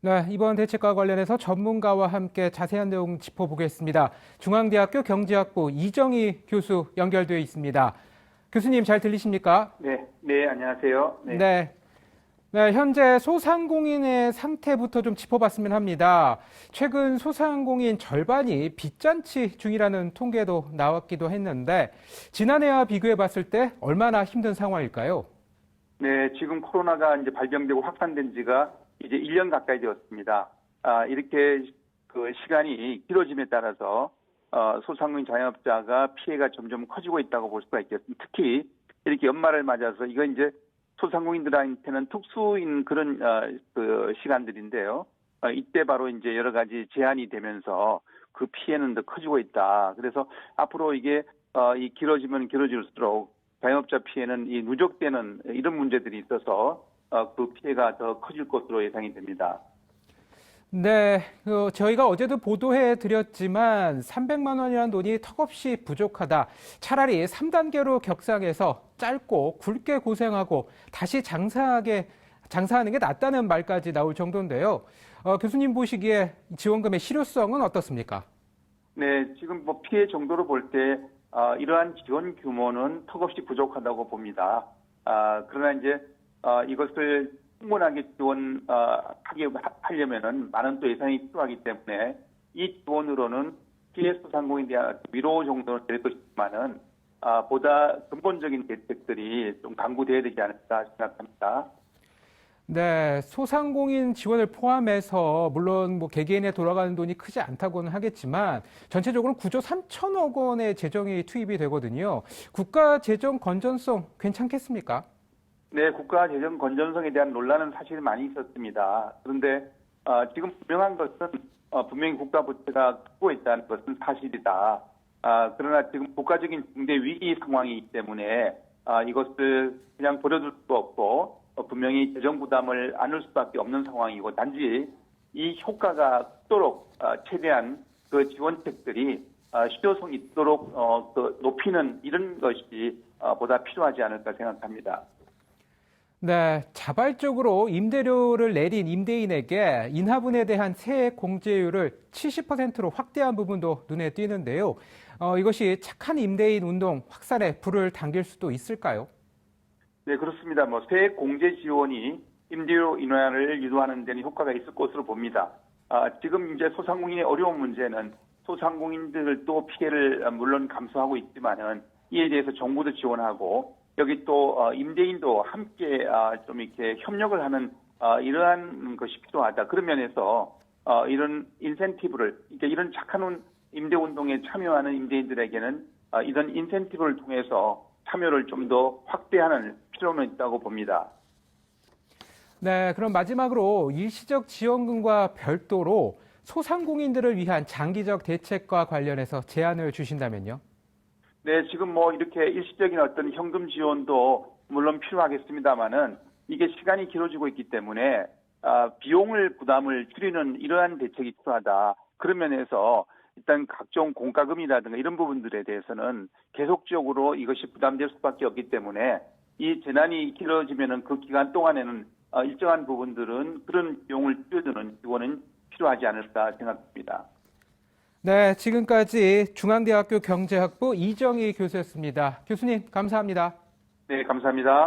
네, 이번 대책과 관련해서 전문가와 함께 자세한 내용 짚어보겠습니다. 중앙대학교 경제학부 이정희 교수 연결되어 있습니다. 교수님 잘 들리십니까? 네, 네, 안녕하세요. 네. 네. 네, 현재 소상공인의 상태부터 좀 짚어봤으면 합니다. 최근 소상공인 절반이 빚잔치 중이라는 통계도 나왔기도 했는데 지난해와 비교해 봤을 때 얼마나 힘든 상황일까요? 네, 지금 코로나가 이제 발병되고 확산된 지가 이제 1년 가까이 되었습니다. 아, 이렇게 그 시간이 길어짐에 따라서 어, 소상공인 자영업자가 피해가 점점 커지고 있다고 볼 수가 있겠습니다. 특히 이렇게 연말을 맞아서 이거 이제 소상공인들한테는 특수인 그런 어, 그 시간들인데요. 어, 이때 바로 이제 여러 가지 제한이 되면서 그 피해는 더 커지고 있다. 그래서 앞으로 이게 어, 이 길어지면 길어질수록 자영업자 피해는 이 누적되는 이런 문제들이 있어서 어, 그 피해가 더 커질 것으로 예상이 됩니다. 네, 그 저희가 어제도 보도해 드렸지만 300만 원이라는 돈이 턱없이 부족하다. 차라리 3단계로 격상해서 짧고 굵게 고생하고 다시 장사하게 장사하는 게 낫다는 말까지 나올 정도인데요. 어, 교수님 보시기에 지원금의 실효성은 어떻습니까? 네, 지금 뭐 피해 정도로 볼때 어, 이러한 지원 규모는 턱없이 부족하다고 봅니다. 아, 그러나 이제 어, 이것을 충분하게 지원하게 하려면은 많은 또 예산이 필요하기 때문에 이 지원으로는 피해 소상공인에 대한 위로 정도는 될 것이지만은 아, 보다 근본적인 대책들이 좀 강구돼야 되지 않을까 생각합니다. 네, 소상공인 지원을 포함해서 물론 뭐 개개인에 돌아가는 돈이 크지 않다고는 하겠지만 전체적으로 9조 3천억 원의 재정이 투입이 되거든요. 국가 재정 건전성 괜찮겠습니까? 네, 국가 재정 건전성에 대한 논란은 사실 많이 있었습니다. 그런데 어, 지금 분명한 것은 어, 분명히 국가 부채가 크고 있다는 것은 사실이다. 아, 그러나 지금 국가적인 중대 위기 상황이기 때문에 아, 이것을 그냥 버려둘 수도 없고 어, 분명히 재정 부담을 안을 수밖에 없는 상황이고 단지 이 효과가 크도록 어, 최대한 그 지원책들이 어, 실효성이 있도록 어, 그 높이는 이런 것이 어, 보다 필요하지 않을까 생각합니다. 네, 자발적으로 임대료를 내린 임대인에게 인하분에 대한 세액 공제율을 70%로 확대한 부분도 눈에 띄는데요. 어, 이것이 착한 임대인 운동 확산에 불을 당길 수도 있을까요? 네, 그렇습니다. 뭐 세액 공제 지원이 임대료 인하를 유도하는 데는 효과가 있을 것으로 봅니다. 아, 지금 이제 소상공인의 어려운 문제는 소상공인들도 피해를 물론 감수하고 있지만은 이에 대해서 정부도 지원하고 여기 또 어, 임대인도 함께 아, 좀 이렇게 협력을 하는 아, 이러한 것이 필요하다. 그런 면에서 어, 이런 인센티브를 이런 착한 운- 임대 운동에 참여하는 임대인들에게는 아, 이런 인센티브를 통해서 참여를 좀 더 확대하는 필요는 있다고 봅니다. 네, 그럼 마지막으로 일시적 지원금과 별도로 소상공인들을 위한 장기적 대책과 관련해서 제안을 주신다면요? 네, 지금 뭐 이렇게 일시적인 어떤 현금 지원도 물론 필요하겠습니다만은 이게 시간이 길어지고 있기 때문에 아, 비용을 부담을 줄이는 이러한 대책이 필요하다. 그런 면에서 일단 각종 공과금이라든가 이런 부분들에 대해서는 계속적으로 이것이 부담될 수밖에 없기 때문에 이 재난이 길어지면은 그 기간 동안에는 어, 일정한 부분들은 그런 비용을 줄여주는 지원은 필요하지 않을까 생각합니다. 네, 지금까지 중앙대학교 경제학부 이정희 교수였습니다. 교수님, 감사합니다. 네, 감사합니다.